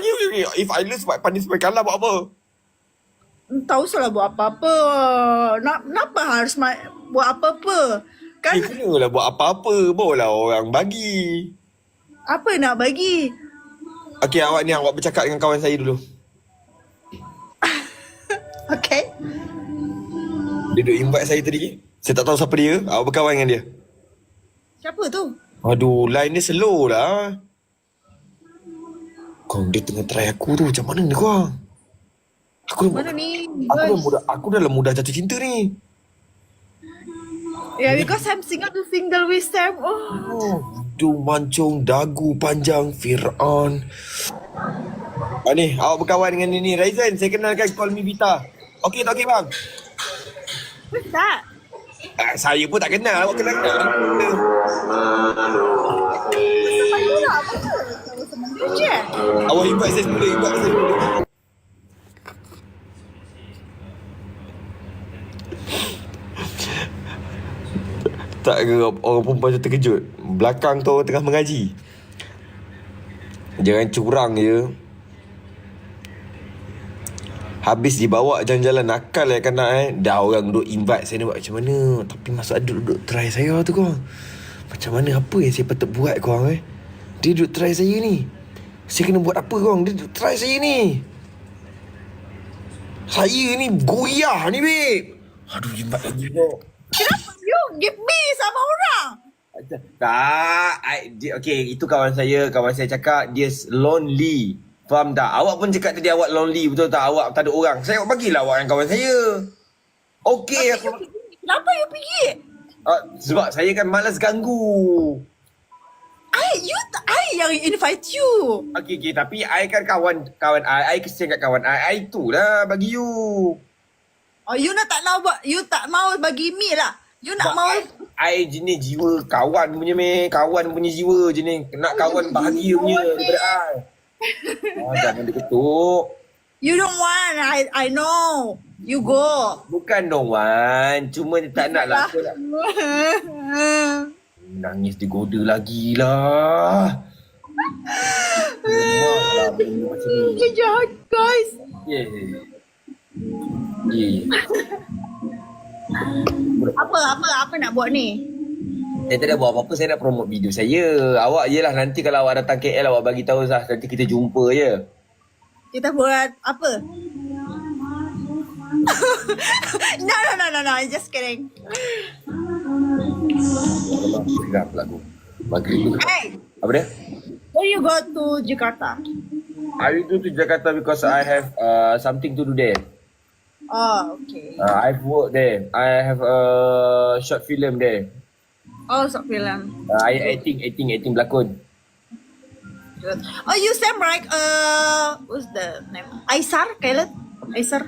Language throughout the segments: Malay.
okay, okay. If I lose sebab Pandis sampai kalah buat apa? Tak usahlah buat apa-apa. Nak, kenapa harus ma- buat apa-apa? Kan Eh, kenalah buat apa-apa. Bawalah orang bagi. apa nak bagi? Okay, awak ni awak bercakap dengan kawan saya dulu. Okay. Dia duduk invite saya tadi. Saya tak tahu siapa dia. Awak berkawan dengan dia. Siapa tu? Aduh, line dia slow lah. Kau dia tengah try aku tu. Macam mana ni kau? Aku dah, Mana ni? aku dah mudah, aku dah lah mudah jatuh cinta ni. Yeah, because I'm single to single with Sam. Oh. Oh, du mancung dagu panjang Fir'aun. Ah ni, awak berkawan dengan ni ni. Raizan, saya kenalkan call me Vita. Okey tak okey bang? Who's that? Ah, saya pun tak kenal. Awak kenal tak? You lah. Apa tu? Awak invite saya semula, invite saya. Tak ke orang perempuan tu terkejut? Belakang tu tengah mengaji. Jangan curang je Habis dibawa jalan-jalan nakal ya kan nak eh. Dah orang duduk invite saya ni buat macam mana? Tapi masuk ada duduk try saya tu kau. Macam mana apa yang saya patut buat kau eh? Dia duduk try saya ni Saya kena buat apa kau Dia try saya ni Saya ni goyah ni babe Aduh invite lagi kau Kenapa you give me sama orang? Tak, I, dia, okay, itu kawan saya. Kawan saya cakap dia lonely. Faham tak? Awak pun cakap tadi awak lonely, betul tak? Awak tak ada orang. Saya bagilah awak yang kawan saya. Okay, aku, Kenapa you pergi? uh, sebab saya kan malas ganggu. I, you, I yang invite you. Okay, okay, tapi I kan kawan kawan I. I kesian kat kawan I. I itulah bagi you. Oh, you nak tak nak buat, you tak mau bagi me lah. You nak mau, I, I jenis jiwa kawan punya meh. Kawan punya jiwa jenis. Nak kawan bahagia punya daripada I. Oh, jangan diketuk. you don't want. I, I know. You go. Bukan dong Wan Cuma tak nak lah Nangis digoda lagi lah lah macam ni You jahat guys. Yeah Yeah Apa, apa, apa nak buat ni? Saya tak ada buat apa-apa Saya nak promote video saya Awak je lah Nanti kalau awak datang KL Awak bagi tahu lah Nanti kita jumpa je Kita buat apa? no, no, no, no, no. I'm just kidding. Allah Gerak pula aku Maghrib tu Hey, Apa dia? when you go to Jakarta? I go to Jakarta because I have uh, something to do there Oh, okay. uh, I've worked there I have a short film there Oh, sok film. Uh, I acting, acting, acting berlakon. Good. Oh, you Sam, right? Uh, what's the name? Aisar, Kailat? Aisar?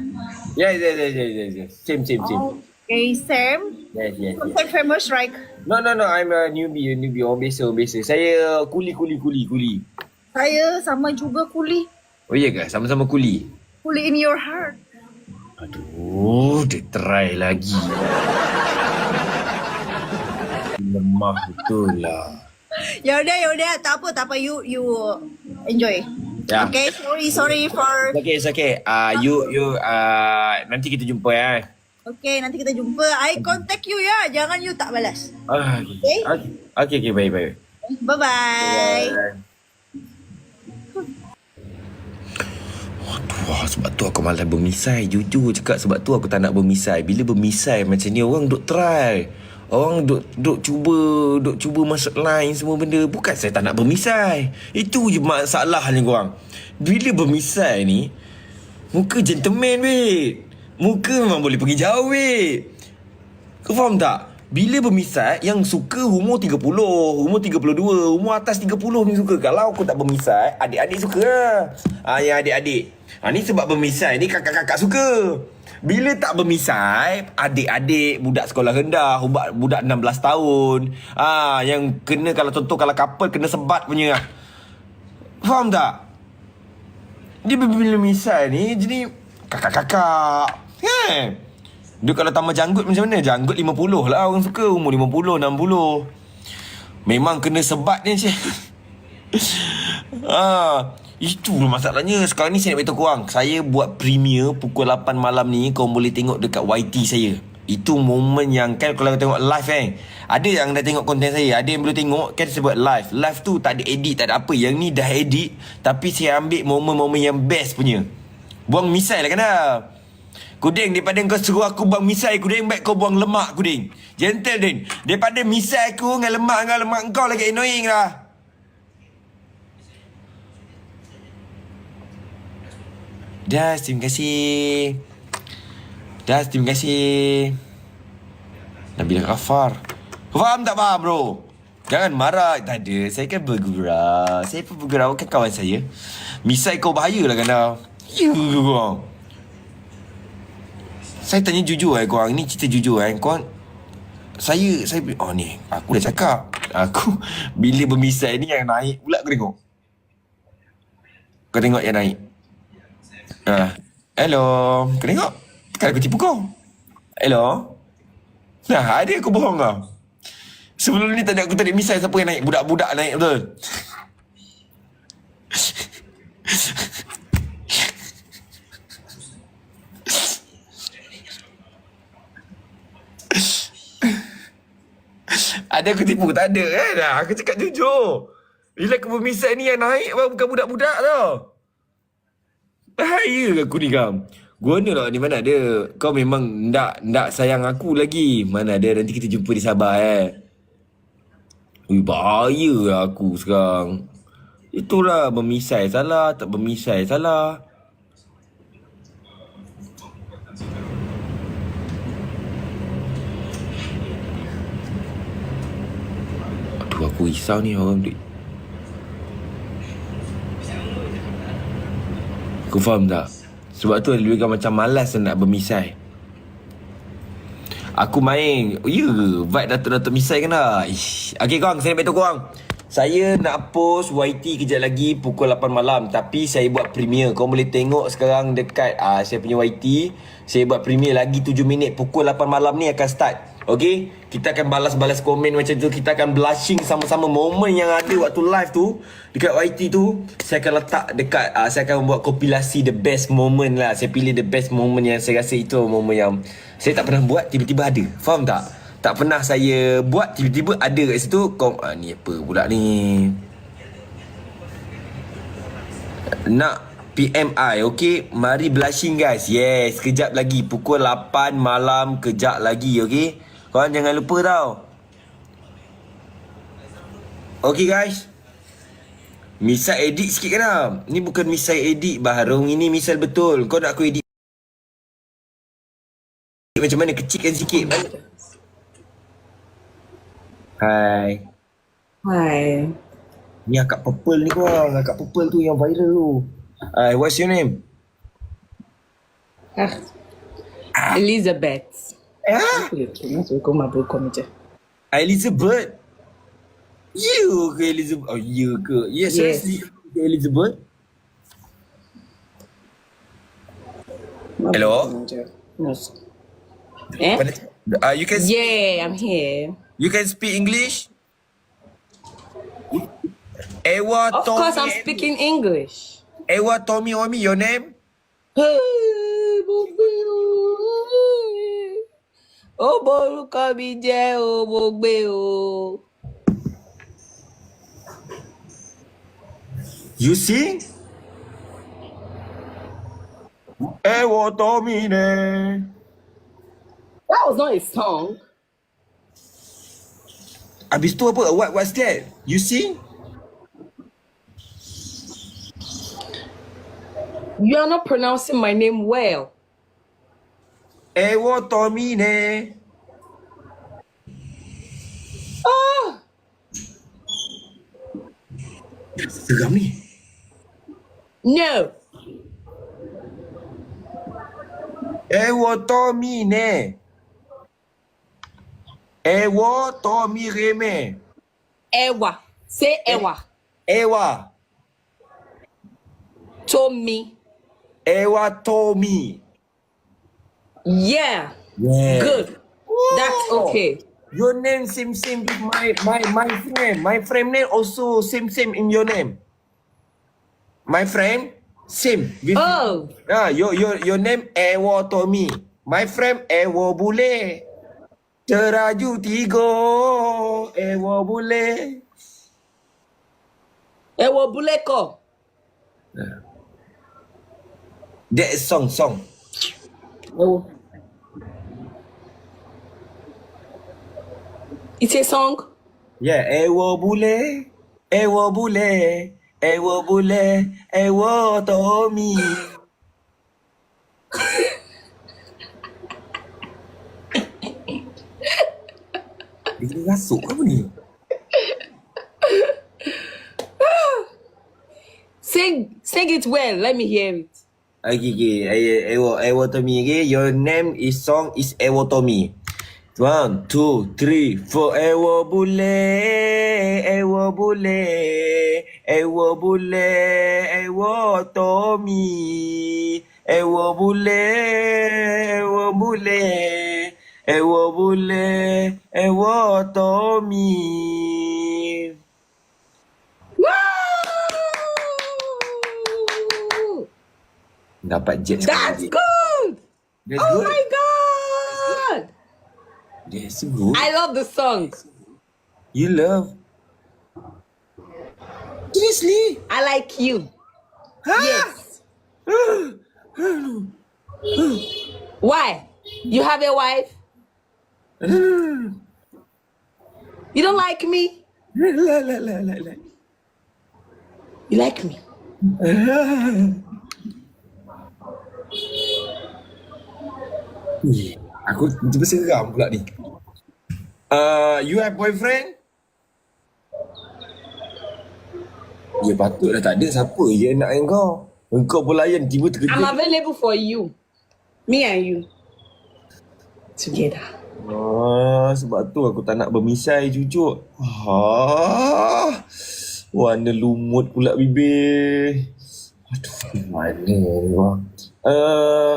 Yes, yes, yes, yes, yes. Same, same, same. Oh, okay, Sam. Yes, yes, yes. Quite famous, right? No, no, no. I'm a newbie, a newbie. Orang biasa, orang biasa. Saya kuli, kuli, kuli, kuli. Saya sama juga kuli. Oh iya ke? Sama-sama kuli. Kuli in your heart. Aduh, dia try lagi. Lemah betul lah. Yaudah, yaudah. Tak apa, tak apa. You, you enjoy. Ya. Okay, sorry, sorry for... It's okay, it's okay. Uh, you, you, uh, nanti kita jumpa ya. Okay, nanti kita jumpa. I contact you ya. Jangan you tak balas. Ah, Okay. okay. Okay, okay, baik, baik. Bye-bye. Wah, sebab tu aku malas bermisai. Jujur cakap sebab tu aku tak nak bermisai. Bila bermisai macam ni orang duk try. Orang duk duk cuba, duk cuba masuk line semua benda. Bukan saya tak nak bermisai. Itu je masalah ni korang. Bila bermisai ni, muka gentleman weh. Muka memang boleh pergi jauh weh. Kau faham tak? Bila bermisai yang suka umur 30, umur 32, umur atas 30 ni suka. Kalau aku tak bermisai, adik-adik suka lah. Ah, yang adik-adik. Ah, ni sebab bermisai ni kakak-kakak suka. Bila tak bermisai, adik-adik budak sekolah rendah, budak, budak 16 tahun. Ah, yang kena kalau contoh kalau couple kena sebat punya. Faham tak? Dia bila misal ni jadi kakak-kakak. Kan? Dia kalau tambah janggut macam mana? Janggut 50 lah orang suka. Umur 50, 60. Memang kena sebat ni cik. ha. Itu masalahnya Sekarang ni saya nak beritahu korang Saya buat premiere Pukul 8 malam ni Korang boleh tengok dekat YT saya Itu momen yang Kan kalau tengok live kan Ada yang dah tengok konten saya Ada yang belum tengok Kan saya buat live Live tu tak ada edit Tak ada apa Yang ni dah edit Tapi saya ambil momen-momen yang best punya Buang misai lah kan dah Kuding daripada kau suruh aku buang misai Kuding baik kau buang lemak Kuding Gentle Din Daripada misai aku Dengan lemak dengan lemak kau lagi annoying lah Das, terima kasih. Das, terima kasih. Nabila Ghaffar. Faham tak faham bro? Jangan marah. Tak ada. Saya kan bergurau. Saya pun bergurau. Kan kawan saya. Misai kau bahaya lah kan dah. Ya. Saya tanya jujur eh korang. Ni cerita jujur eh. Korang. Saya, saya, oh ni. Aku dah cakap. Aku, bila bermisai ni yang naik pula kau tengok. Kau tengok yang naik. Ah, hello. Kau tengok? Kan aku tipu kau. Hello. Nah, ada aku bohong kau. Sebelum ni tadi aku tarik misai siapa yang naik. Budak-budak naik betul. ada aku tipu tak ada kan? Ah, Aku cakap jujur. Bila bermisai ni yang naik bukan budak-budak tau. Bahaya aku ni kam. Guna lah ni mana ada. Kau memang ndak ndak sayang aku lagi. Mana ada nanti kita jumpa di Sabah eh. Ui bahaya lah aku sekarang. Itulah bermisai salah, tak bermisai salah. Aduh aku risau ni orang duk Kau faham tak? Sebab tu dia kan macam malas nak bermisai. Aku main. Ya ke? Vibe Datuk-Datuk Misai dah? Ish. Okay korang, saya nak beritahu korang. Saya nak post YT kejap lagi pukul 8 malam. Tapi saya buat premiere. Kau boleh tengok sekarang dekat uh, saya punya YT. Saya buat premiere lagi 7 minit. Pukul 8 malam ni akan start. Okay? Kita akan balas-balas komen macam tu. Kita akan blushing sama-sama momen yang ada waktu live tu. Dekat YT tu. Saya akan letak dekat. Uh, saya akan buat kompilasi the best moment lah. Saya pilih the best moment yang saya rasa itu momen yang saya tak pernah buat. Tiba-tiba ada. Faham tak? Tak pernah saya buat. Tiba-tiba ada kat situ. Kau, ah, ni apa pula ni? Nak PMI Okay Mari blushing guys Yes Kejap lagi Pukul 8 malam Kejap lagi Okay Korang jangan lupa tau. Okay guys. Misal edit sikit kan lah Ni bukan misal edit Baharung. Ini misal betul. Kau nak aku edit Macam mana? Kecilkan sikit. Hai. Hi. Ni akak purple ni korang. Akak purple tu yang viral tu. Hai what's your name? Ah. Elizabeth. Ah? Masuk kau mabuk kau macam. Elizabeth. You ke Elizabeth? Oh, you ke? Yes, Yes. seriously. you ke Elizabeth? Hello? Yes. Eh? Uh, you can Yeah, I'm here. you can speak English? Ewa Of Tommy. course, I'm speaking English. Ewa Tommy Omi, your name? Hey, Bogbe o. Ó borúkọ mi jẹ́ o, mo gbé o. You sing? Ewa Tommy ne. That was not a song. Habis tu apa? What what's that? You see. You are not pronouncing my name well. Ewo Tomine. Ah. Seram ni. No. Ewo Tomine. Ewo Tomireme. Ewa. Say eh, Ewa. Ewa. Tommy. Ewa Tommy. Yeah. Yeah. Good. That's okay. Your name same same with my my my friend. My friend name also same same in your name. my friend, same. With Oh, Ah, your your your name Ewo Tommy. My friend Ewo Bule. Teraju tiga Ewo Bule. ẹ wo Buleko. That is song song. Oh. It's a song. Yeah, Ewo Bule. Ewo Bule. Ewo Bule. Ewo Tommy. Dia rasuk ke ni? Sing, sing it well. Let me hear it. Okay, okay. Ewo, Ewo Tommy, okay? Your name is song is Ewo Tommy. One, two, three, four. Ẹ wọ búlé, ẹ wọ búlé, ẹ wọ búlé, ẹ wọ ọ̀tọ̀ mi. Ẹ wọ búlé, ẹ wọ búlé, ẹ wọ búlé, ẹ wọ ọ̀tọ̀ mi. Woo! Dapat jet. That's good! That's oh good. my that's good. I love the song. You love. Seriously? I like you. Huh? Yes. Why? You have a wife? You don't like me? La la la la la. You like me? Ih, Aku tiba seram pula ni. Uh, you have boyfriend? Ya patutlah tak ada siapa je nak dengan kau. Engkau pun layan tiba I'm terkejut. available for you. Me and you. Together. Ah, sebab tu aku tak nak bermisai cucuk. Ah, warna lumut pula bibir. Aduh, mana ni bang? Uh,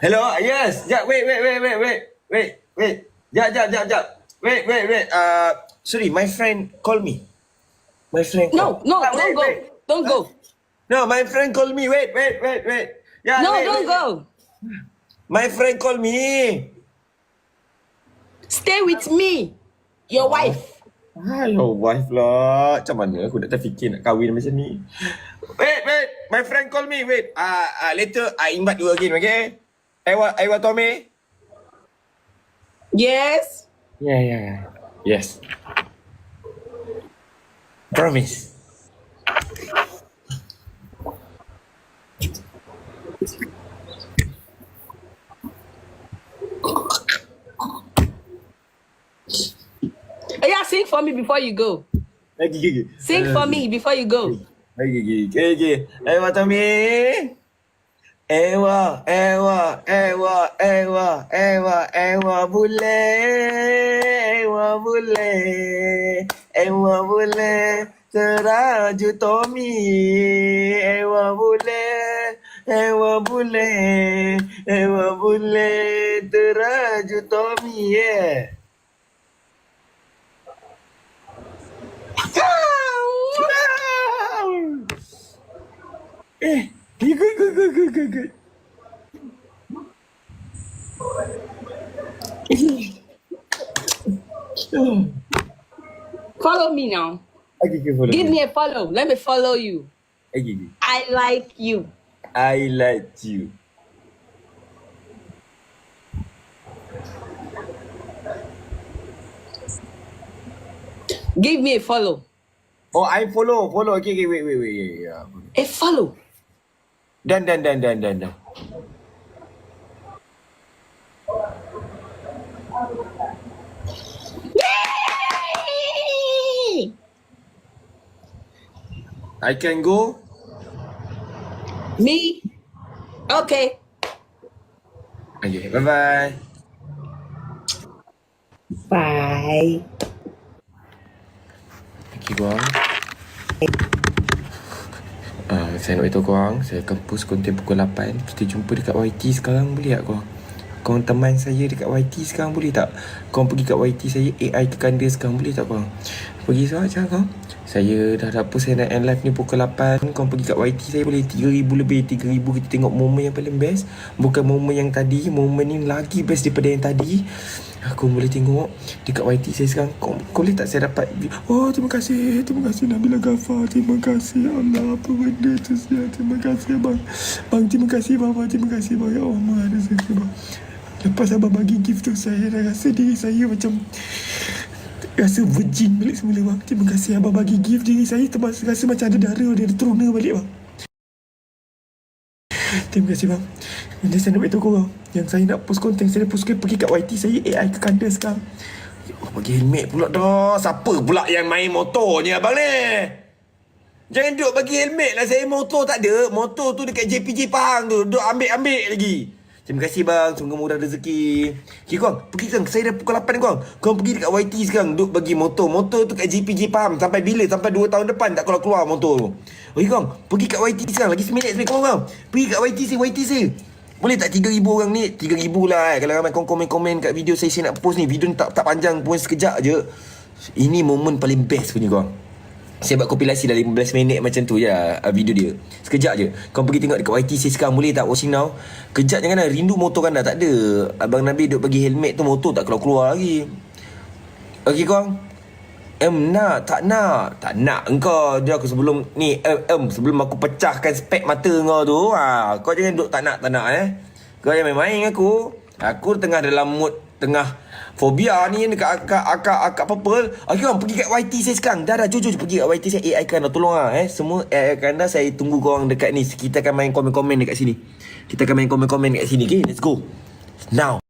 hello, yes. Jap, wait, wait, wait, wait, wait, wait, wait. Jap, jap, jap, jap. Wait, wait, wait. Uh, sorry, my friend call me. My friend No, call. no, Ah, don't go. wait. Don't go. No, my friend call me. Wait, wait, wait, wait. Yeah, No, wait, don't wait. go. My friend call me. Stay with me. Your wife. Hello wife lah. Macam mana aku nak terfikir nak kahwin macam ni. Wait, wait. My friend call me. Wait. Uh, uh, later I invite you again, okay? Ewa, Ewa Tommy? Yes. Yeah, yeah, yeah. Yes. Promise. Yeah, sing for me before you go. Lagi, lagi. Sing for me before you go. Lagi, lagi. Okay, okay. Ewa Tommy? Ewa, Ewa, Ewa, Ewa, Ewa, Ewa bule, Ewa bule, Ewa bule, teraju Tommy, Ewa bule, Ewa bule, Ewa bule, teraju Tommy, yeah. Eh, Follow me now. Okay, okay, follow Give me a follow. Let me follow you. Okay, okay. I like you. I like you. Give me a follow. Oh, I follow, follow. Okay, okay, wait, wait, wait. Yeah, yeah. A follow. Done, done, done, done, done, done. Yay! I can go. Me? Okay. Okay, bye bye. Bye. Okay, korang. Uh, saya nak beritahu korang, saya akan post konten pukul 8. Kita jumpa dekat YT sekarang boleh tak korang? Korang teman saya dekat YT sekarang boleh tak? Korang pergi kat YT saya AI tekan dia sekarang boleh tak korang? Pergi solat je kau Saya dah ada apa Saya nak end live ni pukul 8 Kau pergi kat YT Saya boleh 3000 lebih 3000 kita tengok momen yang paling best Bukan momen yang tadi Momen ni lagi best daripada yang tadi Aku boleh tengok Dekat YT saya sekarang. Kau, kau boleh tak saya dapat? Oh terima kasih. Terima kasih Nabila Ghaffar. Terima kasih Allah. Apa benda tu sia? Terima kasih bang Bang terima kasih bang Terima kasih bang Ya Allah ada saya bang. Lepas abang bagi gift tu Saya dah rasa diri saya macam Rasa virgin balik semula bang. Terima kasih abang bagi gift. Diri saya Termas, Rasa macam ada darah Dia ada teruna balik bang Terima kasih bang. Nanti saya nak beritahu korang. Yang saya nak post konten Saya dah post Pergi kat YT saya AI ke kanda sekarang. Oh, bagi helmet pula dah. Siapa pula yang main motor ni abang ni? Jangan duduk bagi helmet lah. Saya motor tak ada. Motor tu dekat JPJ Pahang tu. Duduk ambil-ambil lagi Terima kasih bang. Semoga murah rezeki. Okay korang Pergi kan Saya dah pukul 8 ni korang Korang pergi dekat YT sekarang. Duduk bagi motor. Motor tu kat JPJ Pahang Sampai bila Sampai 2 tahun depan Tak keluar-keluar motor tu. Okay korang Pergi kat YT sekarang. Lagi seminit seminit. Korang korang Pergi kat YT saya YT saya. Boleh tak 3,000 orang ni? 3,000 lah eh. Kalau ramai korang komen-komen kat video saya Saya nak post ni. Video ni tak, tak panjang. Pun sekejap je. Ini momen paling best punya korang saya buat kompilasi dah 15 minit macam tu je uh, video dia. Sekejap je. Kau pergi tengok dekat YT saya sekarang boleh tak watching now? Kejap jangan lah. Rindu motor kan dah tak ada. Abang Nabi duk bagi helmet tu motor tak keluar-keluar lagi. Okey korang. Em nak tak nak Tak nak engkau Dia aku sebelum Ni em, em Sebelum aku pecahkan spek mata kau tu ha, Kau jangan duk tak nak tak nak eh Kau jangan main-main aku Aku tengah dalam mood Tengah Fobia ni Dekat akak Akak Akak purple. Okey korang pergi kat YT saya sekarang. Dah dah jujur pergi kat YT saya. AI kan tolong lah eh. Semua AI kan dah Saya tunggu korang dekat ni. Kita akan main komen-komen dekat sini. Kita akan main komen-komen dekat sini Okay let's go. Now